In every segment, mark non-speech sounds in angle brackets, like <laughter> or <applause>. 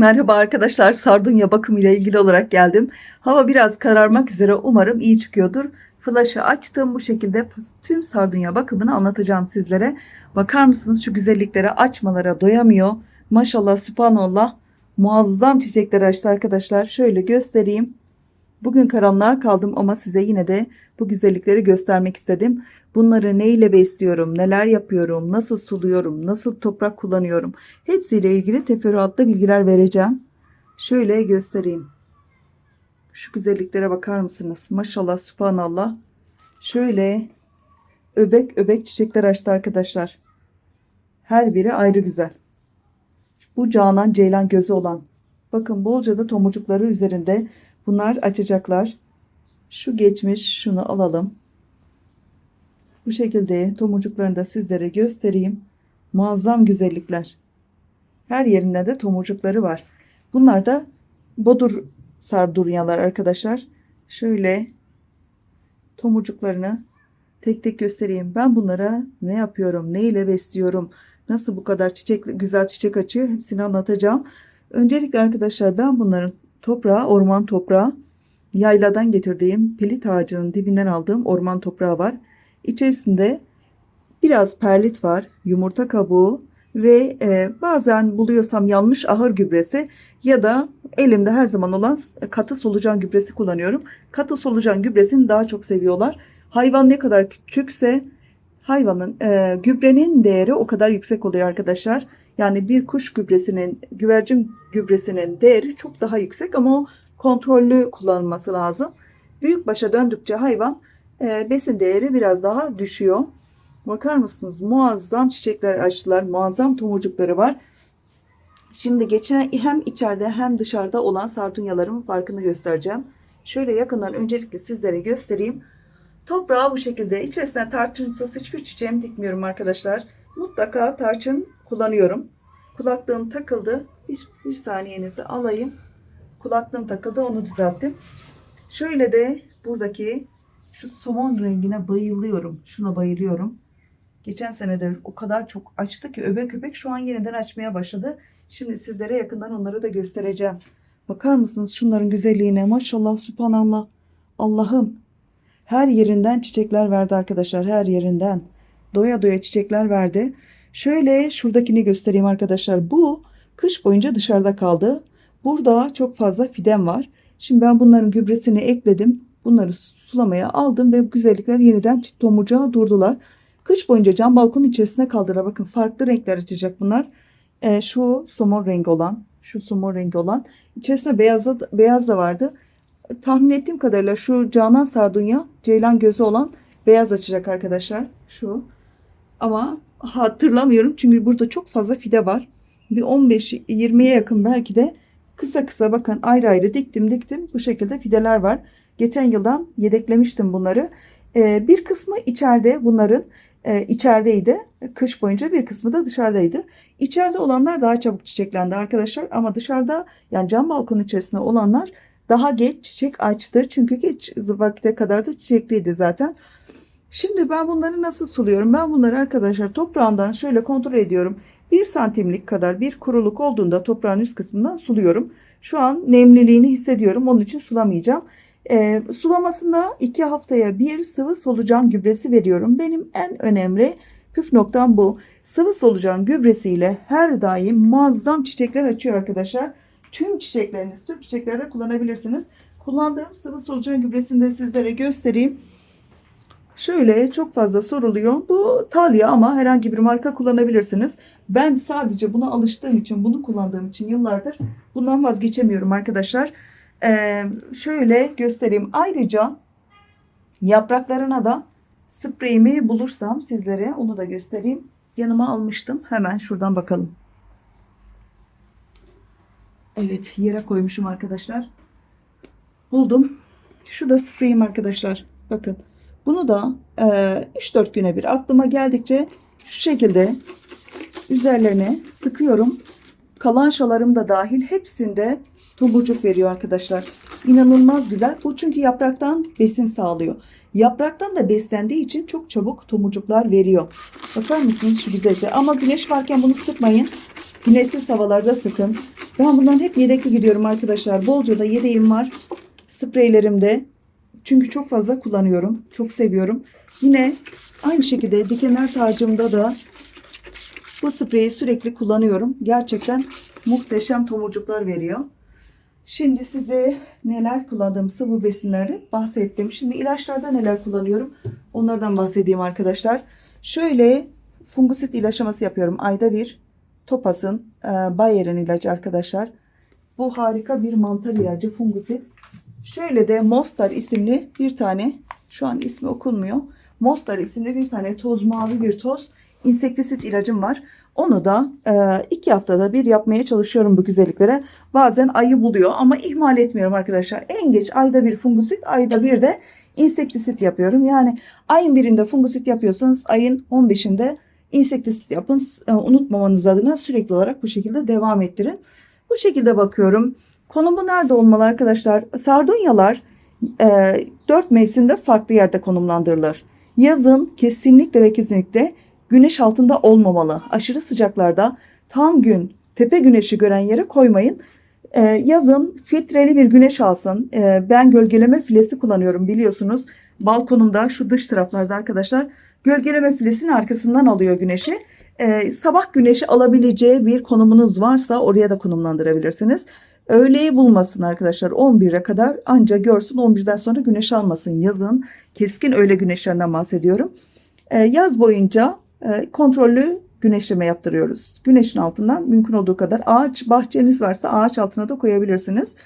Merhaba arkadaşlar, sardunya bakım ile ilgili olarak geldim. Hava biraz kararmak üzere umarım iyi çıkıyordur. Flaşı açtım bu şekilde tüm sardunya bakımını anlatacağım sizlere. Bakar mısınız şu güzelliklere açmalara doyamıyor. Maşallah subhanallah muazzam çiçekler açtı arkadaşlar. Şöyle göstereyim. Bugün karanlığa kaldım ama size yine de bu güzellikleri göstermek istedim. Bunları neyle besliyorum, neler yapıyorum, nasıl suluyorum, nasıl toprak kullanıyorum hepsiyle ilgili teferruatlı bilgiler vereceğim. Şöyle göstereyim. Şu güzelliklere bakar mısınız? Maşallah subhanallah. Şöyle öbek öbek çiçekler açtı arkadaşlar. Her biri ayrı güzel. Bu Canan Ceylan gözü olan. Bakın bolca da tomurcukları üzerinde Bunlar açacaklar. Şu geçmiş şunu alalım. Bu şekilde tomurcuklarını da sizlere göstereyim. Muazzam güzellikler. Her yerinde de tomurcukları var. Bunlar da bodur sarduryalar arkadaşlar. Şöyle tomurcuklarını tek tek göstereyim. Ben bunlara ne yapıyorum, ne ile besliyorum, nasıl bu kadar çiçek güzel çiçek açıyor hepsini anlatacağım. Öncelikle arkadaşlar ben bunların toprağı orman toprağı. Yayladan getirdiğim pilit ağacının dibinden aldığım orman toprağı var. İçerisinde biraz perlit var, yumurta kabuğu ve e, bazen buluyorsam yanmış ahır gübresi ya da elimde her zaman olan katı solucan gübresi kullanıyorum. Katı solucan gübresini daha çok seviyorlar. Hayvan ne kadar küçükse hayvanın e, gübrenin değeri o kadar yüksek oluyor arkadaşlar. Yani bir kuş gübresinin, güvercin gübresinin değeri çok daha yüksek ama o kontrollü kullanılması lazım. Büyük başa döndükçe hayvan e, besin değeri biraz daha düşüyor. Bakar mısınız? Muazzam çiçekler açtılar. Muazzam tomurcukları var. Şimdi geçen hem içeride hem dışarıda olan sartunyalarımın farkını göstereceğim. Şöyle yakından öncelikle sizlere göstereyim. Toprağı bu şekilde. İçerisine tarçınsız hiçbir çiçeğimi dikmiyorum arkadaşlar. Mutlaka tarçın kullanıyorum. Kulaklığım takıldı. Bir, bir saniyenizi alayım. Kulaklığım takıldı onu düzelttim. Şöyle de buradaki şu somon rengine bayılıyorum. Şuna bayılıyorum. Geçen sene de o kadar çok açtı ki öbek öbek şu an yeniden açmaya başladı. Şimdi sizlere yakından onları da göstereceğim. Bakar mısınız şunların güzelliğine? Maşallah subhanallah. Allah'ım. Her yerinden çiçekler verdi arkadaşlar. Her yerinden. Doya doya çiçekler verdi. Şöyle şuradakini göstereyim arkadaşlar. Bu kış boyunca dışarıda kaldı. Burada çok fazla fidem var. Şimdi ben bunların gübresini ekledim. Bunları sulamaya aldım ve bu güzellikler yeniden tomurcuğa durdular. Kış boyunca cam balkonun içerisine kaldılar. Bakın farklı renkler açacak bunlar. E, şu somon rengi olan, şu somon rengi olan. İçerisinde beyaz da, beyaz da vardı. Tahmin ettiğim kadarıyla şu Canan Sardunya, Ceylan gözü olan beyaz açacak arkadaşlar. Şu. Ama hatırlamıyorum çünkü burada çok fazla fide var. Bir 15-20'ye yakın belki de kısa kısa bakın ayrı ayrı diktim diktim bu şekilde fideler var. Geçen yıldan yedeklemiştim bunları. Ee, bir kısmı içeride bunların e, içerideydi. Kış boyunca bir kısmı da dışarıdaydı. İçeride olanlar daha çabuk çiçeklendi arkadaşlar ama dışarıda yani cam balkon içerisinde olanlar daha geç çiçek açtı. Çünkü geç vakite kadar da çiçekliydi zaten. Şimdi ben bunları nasıl suluyorum? Ben bunları arkadaşlar toprağından şöyle kontrol ediyorum. 1 santimlik kadar bir kuruluk olduğunda toprağın üst kısmından suluyorum. Şu an nemliliğini hissediyorum. Onun için sulamayacağım. E, sulamasında 2 haftaya bir sıvı solucan gübresi veriyorum. Benim en önemli püf noktam bu. Sıvı solucan gübresiyle her daim muazzam çiçekler açıyor arkadaşlar. Tüm çiçekleriniz, tüm çiçeklerde kullanabilirsiniz. Kullandığım sıvı solucan gübresini de sizlere göstereyim. Şöyle çok fazla soruluyor. Bu Talya ama herhangi bir marka kullanabilirsiniz. Ben sadece buna alıştığım için, bunu kullandığım için yıllardır bundan vazgeçemiyorum arkadaşlar. Ee, şöyle göstereyim. Ayrıca yapraklarına da spreyimi bulursam sizlere onu da göstereyim. Yanıma almıştım. Hemen şuradan bakalım. Evet yere koymuşum arkadaşlar. Buldum. Şu da spreyim arkadaşlar. Bakın. Bunu da e, 3-4 güne bir aklıma geldikçe şu şekilde üzerlerine sıkıyorum. Kalan şalarım da dahil hepsinde tomurcuk veriyor arkadaşlar. İnanılmaz güzel. Bu çünkü yapraktan besin sağlıyor. Yapraktan da beslendiği için çok çabuk tomurcuklar veriyor. Bakar mısınız şu güzelce? Ama güneş varken bunu sıkmayın. Güneşsiz havalarda sıkın. Ben bundan hep yedekli gidiyorum arkadaşlar. Bolca da yedeğim var. Spreylerimde. Çünkü çok fazla kullanıyorum. Çok seviyorum. Yine aynı şekilde dikenler tacımda da bu spreyi sürekli kullanıyorum. Gerçekten muhteşem tomurcuklar veriyor. Şimdi size neler kullandığım sıvı besinleri bahsettim. Şimdi ilaçlarda neler kullanıyorum onlardan bahsedeyim arkadaşlar. Şöyle fungusit ilaçlaması yapıyorum ayda bir. Topas'ın Bayer'in ilacı arkadaşlar. Bu harika bir mantar ilacı fungusit. Şöyle de Mostar isimli bir tane şu an ismi okunmuyor. Mostar isimli bir tane toz mavi bir toz insektisit ilacım var. Onu da e, iki haftada bir yapmaya çalışıyorum bu güzelliklere. Bazen ayı buluyor ama ihmal etmiyorum arkadaşlar. En geç ayda bir fungusit, ayda bir de insektisit yapıyorum. Yani ayın birinde fungusit yapıyorsanız ayın 15'inde insektisit yapın. E, unutmamanız adına sürekli olarak bu şekilde devam ettirin. Bu şekilde bakıyorum. Konumu nerede olmalı arkadaşlar? Sardunyalar e, 4 mevsimde farklı yerde konumlandırılır. Yazın kesinlikle ve kesinlikle güneş altında olmamalı. Aşırı sıcaklarda tam gün tepe güneşi gören yere koymayın. Ee, yazın filtreli bir güneş alsın. Ee, ben gölgeleme filesi kullanıyorum biliyorsunuz. Balkonumda şu dış taraflarda arkadaşlar gölgeleme filesinin arkasından alıyor güneşi. Ee, sabah güneşi alabileceği bir konumunuz varsa oraya da konumlandırabilirsiniz. Öğleyi bulmasın arkadaşlar 11'e kadar ancak görsün 11'den sonra güneş almasın yazın keskin öğle güneşlerinden bahsediyorum. Ee, yaz boyunca e, kontrollü güneşleme yaptırıyoruz. Güneşin altından mümkün olduğu kadar ağaç bahçeniz varsa ağaç altına da koyabilirsiniz.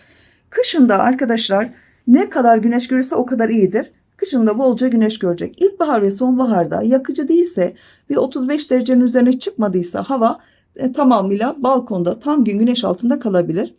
Kışında arkadaşlar ne kadar güneş görürse o kadar iyidir. Kışında bolca güneş görecek. İlkbahar ve sonbaharda yakıcı değilse bir 35 derecenin üzerine çıkmadıysa hava e, tamamıyla balkonda tam gün güneş altında kalabilir.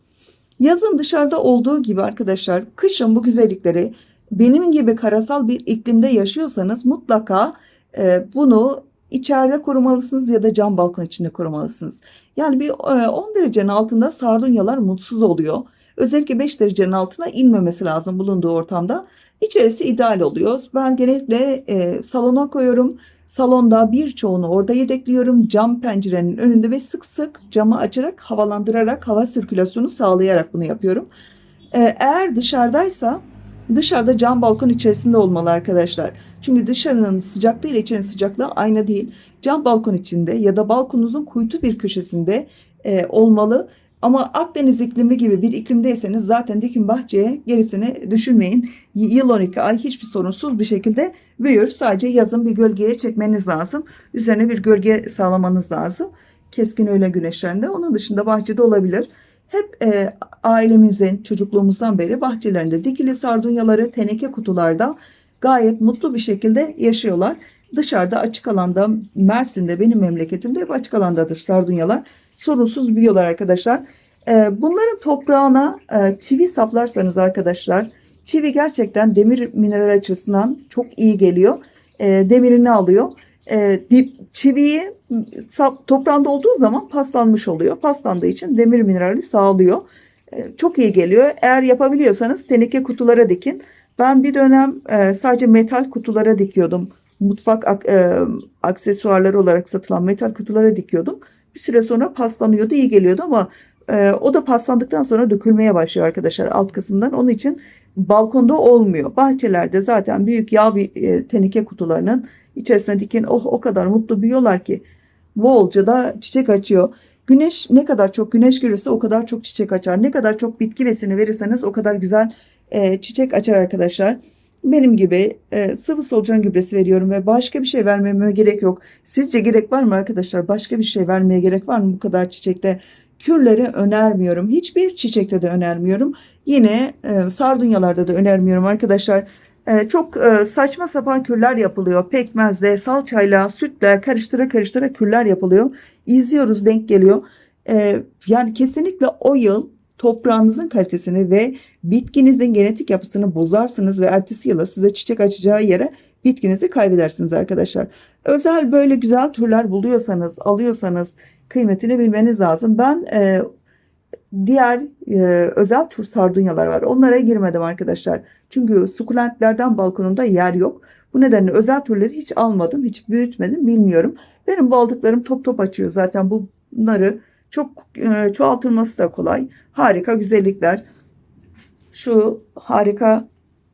Yazın dışarıda olduğu gibi arkadaşlar kışın bu güzellikleri benim gibi karasal bir iklimde yaşıyorsanız mutlaka e, bunu içeride korumalısınız ya da cam balkon içinde korumalısınız. Yani bir 10 e, derecenin altında sardunyalar mutsuz oluyor. Özellikle 5 derecenin altına inmemesi lazım bulunduğu ortamda. İçerisi ideal oluyor. Ben genellikle e, salona koyuyorum. Salonda birçoğunu orada yedekliyorum. Cam pencerenin önünde ve sık sık camı açarak havalandırarak hava sirkülasyonu sağlayarak bunu yapıyorum. E, eğer dışarıdaysa Dışarıda cam balkon içerisinde olmalı arkadaşlar. Çünkü dışarının sıcaklığı ile içerinin sıcaklığı aynı değil. Cam balkon içinde ya da balkonunuzun kuytu bir köşesinde e, olmalı. Ama Akdeniz iklimi gibi bir iklimdeyseniz zaten dikin bahçeye gerisini düşünmeyin. Yıl 12 ay hiçbir sorunsuz bir şekilde büyür. Sadece yazın bir gölgeye çekmeniz lazım. Üzerine bir gölge sağlamanız lazım. Keskin öğle güneşlerinde. Onun dışında bahçede olabilir. Hep e, ailemizin çocukluğumuzdan beri bahçelerinde dikili sardunyaları teneke kutularda gayet mutlu bir şekilde yaşıyorlar. Dışarıda açık alanda Mersin'de benim memleketimde hep açık alandadır sardunyalar. Sorunsuz büyüyorlar arkadaşlar. E, bunların toprağına e, çivi saplarsanız arkadaşlar çivi gerçekten demir mineral açısından çok iyi geliyor. E, demirini alıyor. E, çiviyi toprağında olduğu zaman paslanmış oluyor. Paslandığı için demir minerali sağlıyor. Çok iyi geliyor. Eğer yapabiliyorsanız teneke kutulara dikin. Ben bir dönem e, sadece metal kutulara dikiyordum. Mutfak e, aksesuarları olarak satılan metal kutulara dikiyordum. Bir süre sonra paslanıyordu, iyi geliyordu ama o da paslandıktan sonra dökülmeye başlıyor arkadaşlar alt kısımdan. Onun için balkonda olmuyor. Bahçelerde zaten büyük yağ bir teneke kutularının içerisine dikin oh o kadar mutlu büyüyorlar ki bolca da çiçek açıyor. Güneş ne kadar çok güneş görürse o kadar çok çiçek açar. Ne kadar çok bitki besini verirseniz o kadar güzel e, çiçek açar arkadaşlar. Benim gibi e, sıvı solucan gübresi veriyorum ve başka bir şey vermeme gerek yok. Sizce gerek var mı arkadaşlar? Başka bir şey vermeye gerek var mı bu kadar çiçekte? Kürleri önermiyorum. Hiçbir çiçekte de önermiyorum. Yine e, sardunyalarda da önermiyorum arkadaşlar. Ee, çok e, saçma sapan kürler yapılıyor. Pekmezle, salçayla, sütle karıştıra karıştıra kürler yapılıyor. İzliyoruz denk geliyor. Ee, yani kesinlikle o yıl toprağınızın kalitesini ve bitkinizin genetik yapısını bozarsınız ve ertesi yıla size çiçek açacağı yere bitkinizi kaybedersiniz arkadaşlar. Özel böyle güzel türler buluyorsanız, alıyorsanız kıymetini bilmeniz lazım. Ben e, diğer e, özel tür sardunyalar var. Onlara girmedim arkadaşlar. Çünkü sukulentlerden balkonumda yer yok. Bu nedenle özel türleri hiç almadım, hiç büyütmedim bilmiyorum. Benim bu aldıklarım top top açıyor zaten bunları Çok e, çoğaltılması da kolay. Harika güzellikler. Şu harika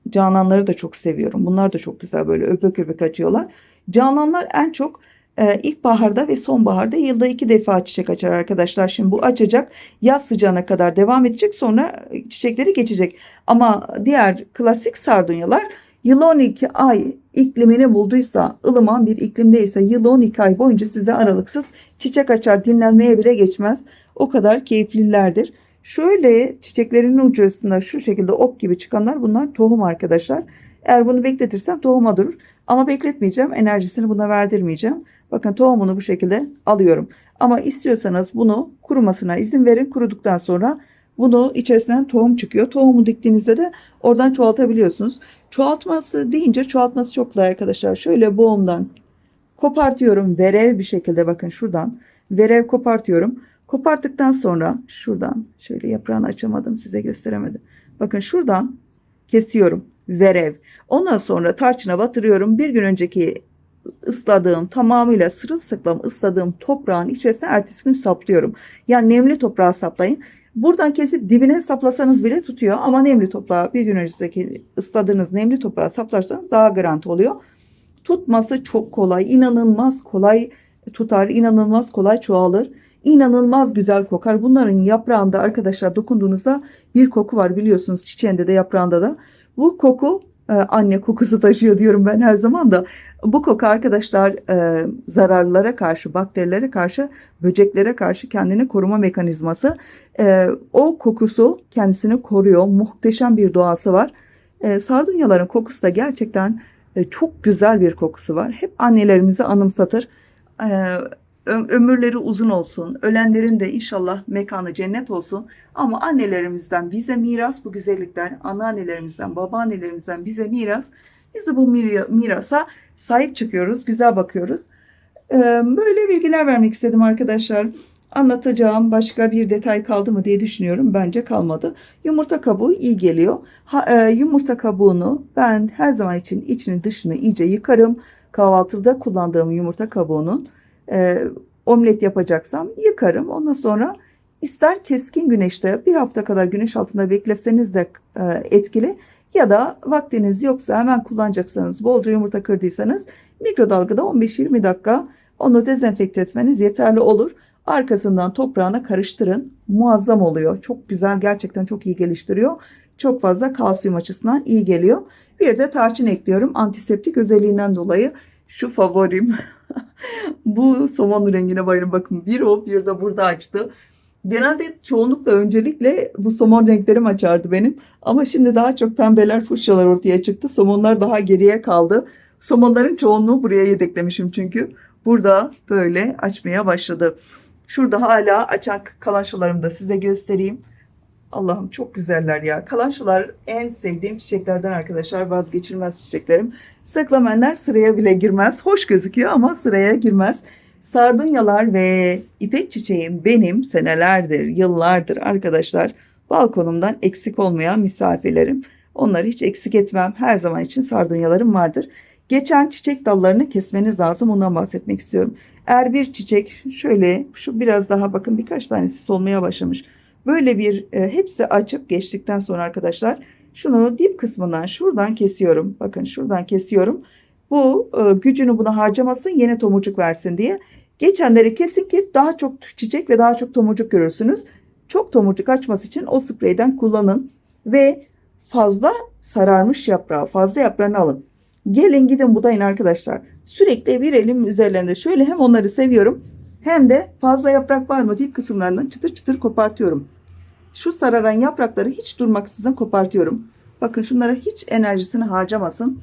cananları da çok seviyorum. Bunlar da çok güzel böyle öpek öpek açıyorlar. Cananlar en çok e, ilkbaharda ve sonbaharda yılda iki defa çiçek açar arkadaşlar. Şimdi bu açacak yaz sıcağına kadar devam edecek sonra çiçekleri geçecek. Ama diğer klasik sardunyalar yıl 12 ay iklimini bulduysa ılıman bir iklimdeyse yıl 12 ay boyunca size aralıksız çiçek açar dinlenmeye bile geçmez. O kadar keyiflilerdir. Şöyle çiçeklerin ucurasında şu şekilde ok gibi çıkanlar bunlar tohum arkadaşlar. Eğer bunu bekletirsem tohuma durur. Ama bekletmeyeceğim. Enerjisini buna verdirmeyeceğim. Bakın tohumunu bu şekilde alıyorum. Ama istiyorsanız bunu kurumasına izin verin. Kuruduktan sonra bunu içerisinden tohum çıkıyor. Tohumu diktiğinizde de oradan çoğaltabiliyorsunuz. Çoğaltması deyince çoğaltması çok kolay arkadaşlar. Şöyle boğumdan kopartıyorum. Verev bir şekilde bakın şuradan. Verev kopartıyorum. Koparttıktan sonra şuradan şöyle yaprağını açamadım size gösteremedim. Bakın şuradan kesiyorum. Verev. Ondan sonra tarçına batırıyorum. Bir gün önceki ısladığım tamamıyla sırılsıklam ısladığım toprağın içerisine ertesi gün saplıyorum. Yani nemli toprağa saplayın. Buradan kesip dibine saplasanız bile tutuyor ama nemli toprağa bir gün önceki ısladığınız nemli toprağa saplarsanız daha garanti oluyor. Tutması çok kolay, inanılmaz kolay tutar, inanılmaz kolay çoğalır. İnanılmaz güzel kokar. Bunların yaprağında arkadaşlar dokunduğunuzda bir koku var biliyorsunuz çiçeğinde de yaprağında da. Bu koku anne kokusu taşıyor diyorum ben her zaman da. Bu koku arkadaşlar e, zararlılara karşı, bakterilere karşı, böceklere karşı kendini koruma mekanizması. E, o kokusu kendisini koruyor. Muhteşem bir doğası var. E, sardunyaların kokusu da gerçekten e, çok güzel bir kokusu var. Hep annelerimizi anımsatır. E, ömürleri uzun olsun. Ölenlerin de inşallah mekanı cennet olsun. Ama annelerimizden bize miras bu güzellikler. Anneannelerimizden, babaannelerimizden bize miras. Biz de bu mirasa sahip çıkıyoruz, güzel bakıyoruz. Böyle bilgiler vermek istedim arkadaşlar. Anlatacağım başka bir detay kaldı mı diye düşünüyorum. Bence kalmadı. Yumurta kabuğu iyi geliyor. Ha, e, yumurta kabuğunu ben her zaman için içini dışını iyice yıkarım. Kahvaltıda kullandığım yumurta kabuğunun e, omlet yapacaksam yıkarım. Ondan sonra ister keskin güneşte bir hafta kadar güneş altında bekleseniz de e, etkili ya da vaktiniz yoksa hemen kullanacaksanız bolca yumurta kırdıysanız mikrodalgada 15-20 dakika onu dezenfekte etmeniz yeterli olur. Arkasından toprağına karıştırın. Muazzam oluyor. Çok güzel gerçekten çok iyi geliştiriyor. Çok fazla kalsiyum açısından iyi geliyor. Bir de tarçın ekliyorum. Antiseptik özelliğinden dolayı şu favorim. <laughs> <laughs> Bu somon rengine bayılım. Bakın bir o bir de burada açtı. Genelde çoğunlukla öncelikle bu somon renklerim açardı benim. Ama şimdi daha çok pembeler, fuşyalar ortaya çıktı. Somonlar daha geriye kaldı. Somonların çoğunluğu buraya yedeklemişim çünkü. Burada böyle açmaya başladı. Şurada hala açan kalanşalarımı da size göstereyim. Allah'ım çok güzeller ya. Kalanşalar en sevdiğim çiçeklerden arkadaşlar. Vazgeçilmez çiçeklerim. Saklamenler sıraya bile girmez. Hoş gözüküyor ama sıraya girmez. Sardunyalar ve ipek çiçeğim benim senelerdir, yıllardır arkadaşlar balkonumdan eksik olmayan misafirlerim. Onları hiç eksik etmem. Her zaman için sardunyalarım vardır. Geçen çiçek dallarını kesmeniz lazım. Ondan bahsetmek istiyorum. Eğer bir çiçek şöyle şu biraz daha bakın birkaç tanesi solmaya başlamış. Böyle bir e, hepsi açıp geçtikten sonra arkadaşlar şunu dip kısmından şuradan kesiyorum. Bakın şuradan kesiyorum. Bu e, gücünü buna harcamasın yeni tomurcuk versin diye. Geçenleri kesin ki daha çok çiçek ve daha çok tomurcuk görürsünüz. Çok tomurcuk açması için o spreyden kullanın. Ve fazla sararmış yaprağı fazla yaprağını alın. Gelin gidin budayın arkadaşlar. Sürekli bir elim üzerlerinde şöyle hem onları seviyorum hem de fazla yaprak var mı dip kısımlarından çıtır çıtır kopartıyorum. Şu sararan yaprakları hiç durmaksızın kopartıyorum. Bakın şunlara hiç enerjisini harcamasın.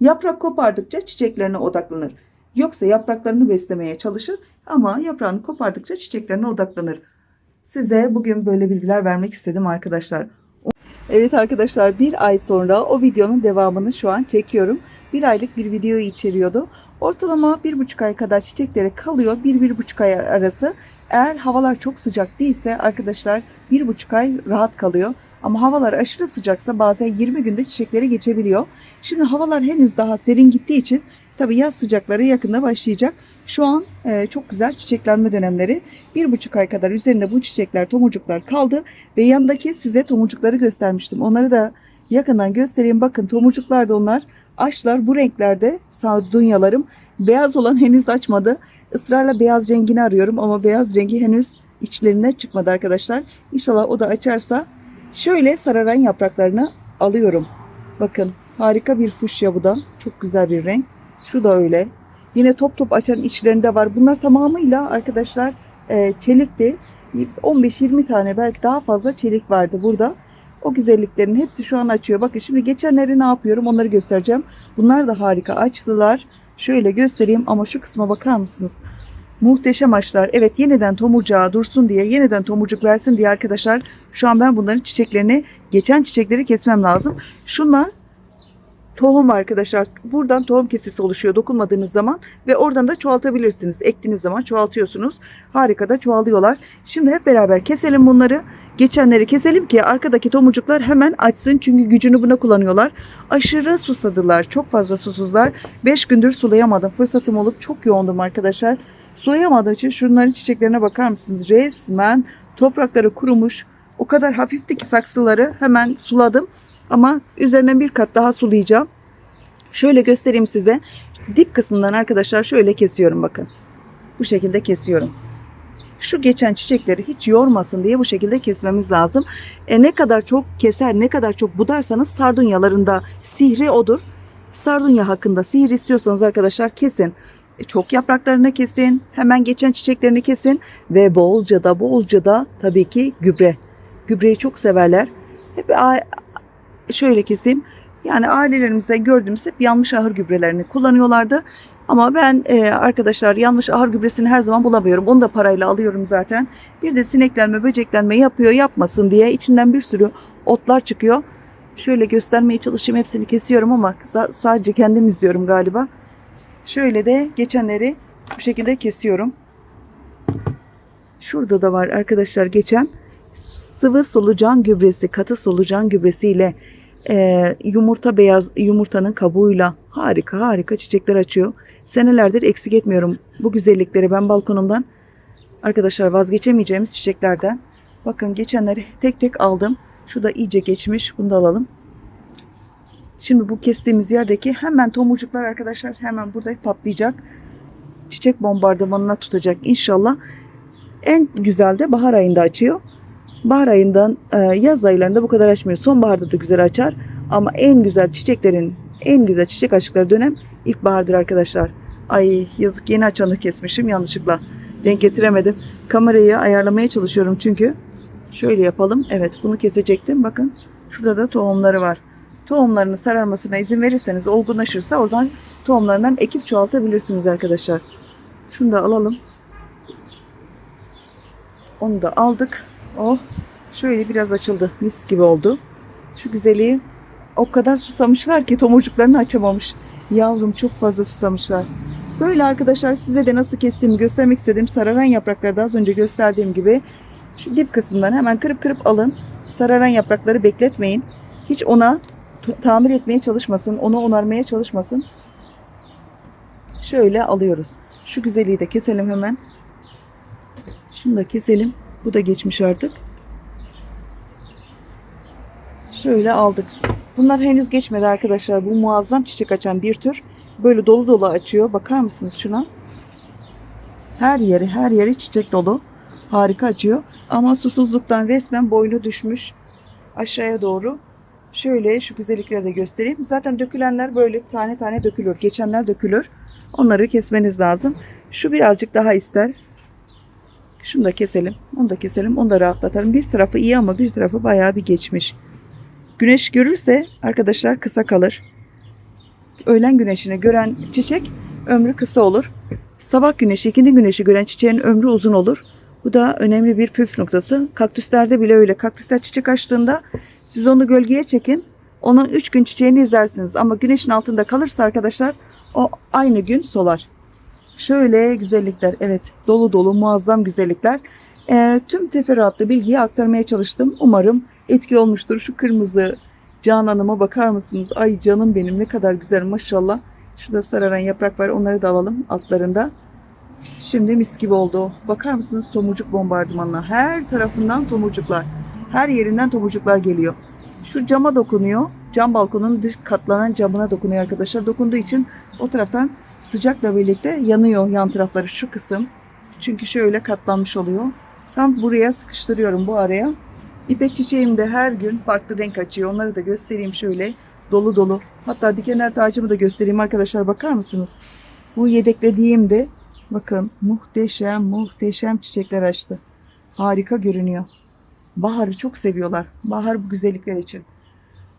Yaprak kopardıkça çiçeklerine odaklanır. Yoksa yapraklarını beslemeye çalışır ama yaprağını kopardıkça çiçeklerine odaklanır. Size bugün böyle bilgiler vermek istedim arkadaşlar. Evet arkadaşlar bir ay sonra o videonun devamını şu an çekiyorum. Bir aylık bir video içeriyordu. Ortalama bir buçuk ay kadar çiçeklere kalıyor. Bir, bir buçuk ay arası. Eğer havalar çok sıcak değilse arkadaşlar bir buçuk ay rahat kalıyor. Ama havalar aşırı sıcaksa bazen 20 günde çiçekleri geçebiliyor. Şimdi havalar henüz daha serin gittiği için Tabii yaz sıcakları yakında başlayacak. Şu an e, çok güzel çiçeklenme dönemleri. Bir buçuk ay kadar üzerinde bu çiçekler, tomurcuklar kaldı. Ve yanındaki size tomurcukları göstermiştim. Onları da yakından göstereyim. Bakın tomurcuklar da onlar. Açlar bu renklerde dünyalarım. Beyaz olan henüz açmadı. Israrla beyaz rengini arıyorum ama beyaz rengi henüz içlerine çıkmadı arkadaşlar. İnşallah o da açarsa şöyle sararan yapraklarını alıyorum. Bakın harika bir fuşya bu da. Çok güzel bir renk. Şu da öyle. Yine top top açan içlerinde var. Bunlar tamamıyla arkadaşlar e, çelikti. 15-20 tane belki daha fazla çelik vardı burada. O güzelliklerin hepsi şu an açıyor. Bakın şimdi geçenleri ne yapıyorum onları göstereceğim. Bunlar da harika açtılar. Şöyle göstereyim ama şu kısma bakar mısınız? Muhteşem açlar. Evet yeniden tomurcağı dursun diye, yeniden tomurcuk versin diye arkadaşlar şu an ben bunların çiçeklerini, geçen çiçekleri kesmem lazım. Şunlar tohum arkadaşlar. Buradan tohum kesesi oluşuyor dokunmadığınız zaman ve oradan da çoğaltabilirsiniz. Ektiğiniz zaman çoğaltıyorsunuz. Harika da çoğalıyorlar. Şimdi hep beraber keselim bunları. Geçenleri keselim ki arkadaki tomurcuklar hemen açsın. Çünkü gücünü buna kullanıyorlar. Aşırı susadılar. Çok fazla susuzlar. 5 gündür sulayamadım. Fırsatım olup çok yoğundum arkadaşlar. Sulayamadığım için şunların çiçeklerine bakar mısınız? Resmen toprakları kurumuş. O kadar hafifti ki saksıları hemen suladım. Ama üzerine bir kat daha sulayacağım. Şöyle göstereyim size. Dip kısmından arkadaşlar şöyle kesiyorum bakın. Bu şekilde kesiyorum. Şu geçen çiçekleri hiç yormasın diye bu şekilde kesmemiz lazım. E ne kadar çok keser, ne kadar çok budarsanız sardunyalarında sihri odur. Sardunya hakkında sihir istiyorsanız arkadaşlar kesin. E, çok yapraklarını kesin, hemen geçen çiçeklerini kesin ve bolca da bolca da tabii ki gübre. Gübreyi çok severler. Hep şöyle keseyim. Yani ailelerimizde gördüğümüz hep yanlış ahır gübrelerini kullanıyorlardı. Ama ben e, arkadaşlar yanlış ahır gübresini her zaman bulamıyorum. Onu da parayla alıyorum zaten. Bir de sineklenme, böceklenme yapıyor yapmasın diye içinden bir sürü otlar çıkıyor. Şöyle göstermeye çalışayım. Hepsini kesiyorum ama sadece kendim izliyorum galiba. Şöyle de geçenleri bu şekilde kesiyorum. Şurada da var arkadaşlar geçen sıvı solucan gübresi, katı solucan gübresiyle e, yumurta beyaz yumurtanın kabuğuyla harika harika çiçekler açıyor. Senelerdir eksik etmiyorum bu güzellikleri ben balkonumdan. Arkadaşlar vazgeçemeyeceğimiz çiçeklerden. Bakın geçenleri tek tek aldım. Şu da iyice geçmiş. Bunu da alalım. Şimdi bu kestiğimiz yerdeki hemen tomurcuklar arkadaşlar hemen burada patlayacak. Çiçek bombardımanına tutacak inşallah. En güzel de bahar ayında açıyor. Bahar ayından e, yaz aylarında bu kadar açmıyor. Sonbaharda da güzel açar. Ama en güzel çiçeklerin, en güzel çiçek açtıkları dönem ilkbahardır arkadaşlar. Ay yazık yeni açanı kesmişim yanlışlıkla. Denk getiremedim. Kamerayı ayarlamaya çalışıyorum çünkü. Şöyle yapalım. Evet bunu kesecektim. Bakın şurada da tohumları var. Tohumlarını sararmasına izin verirseniz olgunlaşırsa oradan tohumlarından ekip çoğaltabilirsiniz arkadaşlar. Şunu da alalım. Onu da aldık. Oh şöyle biraz açıldı. Mis gibi oldu. Şu güzelliği o kadar susamışlar ki tomurcuklarını açamamış. Yavrum çok fazla susamışlar. Böyle arkadaşlar size de nasıl kestiğimi göstermek istedim. Sararan yaprakları da az önce gösterdiğim gibi şu dip kısmından hemen kırıp kırıp alın. Sararan yaprakları bekletmeyin. Hiç ona tamir etmeye çalışmasın. Onu onarmaya çalışmasın. Şöyle alıyoruz. Şu güzelliği de keselim hemen. Şunu da keselim. Bu da geçmiş artık. Şöyle aldık. Bunlar henüz geçmedi arkadaşlar. Bu muazzam çiçek açan bir tür. Böyle dolu dolu açıyor. Bakar mısınız şuna? Her yeri her yeri çiçek dolu. Harika açıyor. Ama susuzluktan resmen boynu düşmüş. Aşağıya doğru. Şöyle şu güzellikleri de göstereyim. Zaten dökülenler böyle tane tane dökülür. Geçenler dökülür. Onları kesmeniz lazım. Şu birazcık daha ister. Şunu da keselim. Onu da keselim. Onu da rahatlatalım. Bir tarafı iyi ama bir tarafı bayağı bir geçmiş. Güneş görürse arkadaşlar kısa kalır. Öğlen güneşini gören çiçek ömrü kısa olur. Sabah güneşi, ikindi güneşi gören çiçeğin ömrü uzun olur. Bu da önemli bir püf noktası. Kaktüslerde bile öyle. Kaktüsler çiçek açtığında siz onu gölgeye çekin. Onun 3 gün çiçeğini izlersiniz. Ama güneşin altında kalırsa arkadaşlar o aynı gün solar. Şöyle güzellikler. Evet dolu dolu muazzam güzellikler. E, tüm teferruatlı bilgiyi aktarmaya çalıştım. Umarım etkili olmuştur. Şu kırmızı Canan'ıma bakar mısınız? Ay canım benim ne kadar güzel maşallah. Şurada sararan yaprak var. Onları da alalım altlarında. Şimdi mis gibi oldu. Bakar mısınız tomurcuk bombardımanına? Her tarafından tomurcuklar. Her yerinden tomurcuklar geliyor. Şu cama dokunuyor. Cam balkonun dış katlanan camına dokunuyor arkadaşlar. Dokunduğu için o taraftan sıcakla birlikte yanıyor yan tarafları şu kısım. Çünkü şöyle katlanmış oluyor. Tam buraya sıkıştırıyorum bu araya. İpek çiçeğim de her gün farklı renk açıyor. Onları da göstereyim şöyle dolu dolu. Hatta dikenler tacımı da göstereyim arkadaşlar bakar mısınız? Bu yedeklediğim de bakın muhteşem muhteşem çiçekler açtı. Harika görünüyor. Baharı çok seviyorlar. Bahar bu güzellikler için.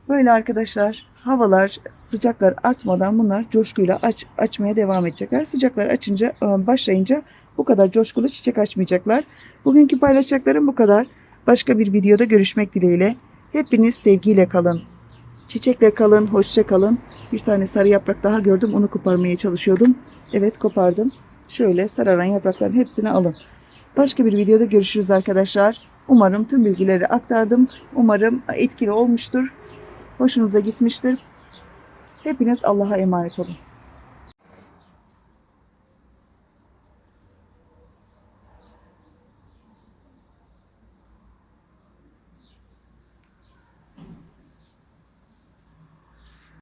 Böyle arkadaşlar havalar sıcaklar artmadan bunlar coşkuyla aç, açmaya devam edecekler. Sıcaklar açınca e, başlayınca bu kadar coşkulu çiçek açmayacaklar. Bugünkü paylaşacaklarım bu kadar. Başka bir videoda görüşmek dileğiyle. Hepiniz sevgiyle kalın. Çiçekle kalın, hoşça kalın. Bir tane sarı yaprak daha gördüm. Onu koparmaya çalışıyordum. Evet kopardım. Şöyle sararan yaprakların hepsini alın. Başka bir videoda görüşürüz arkadaşlar. Umarım tüm bilgileri aktardım. Umarım etkili olmuştur. Hoşunuza gitmiştir. Hepiniz Allah'a emanet olun.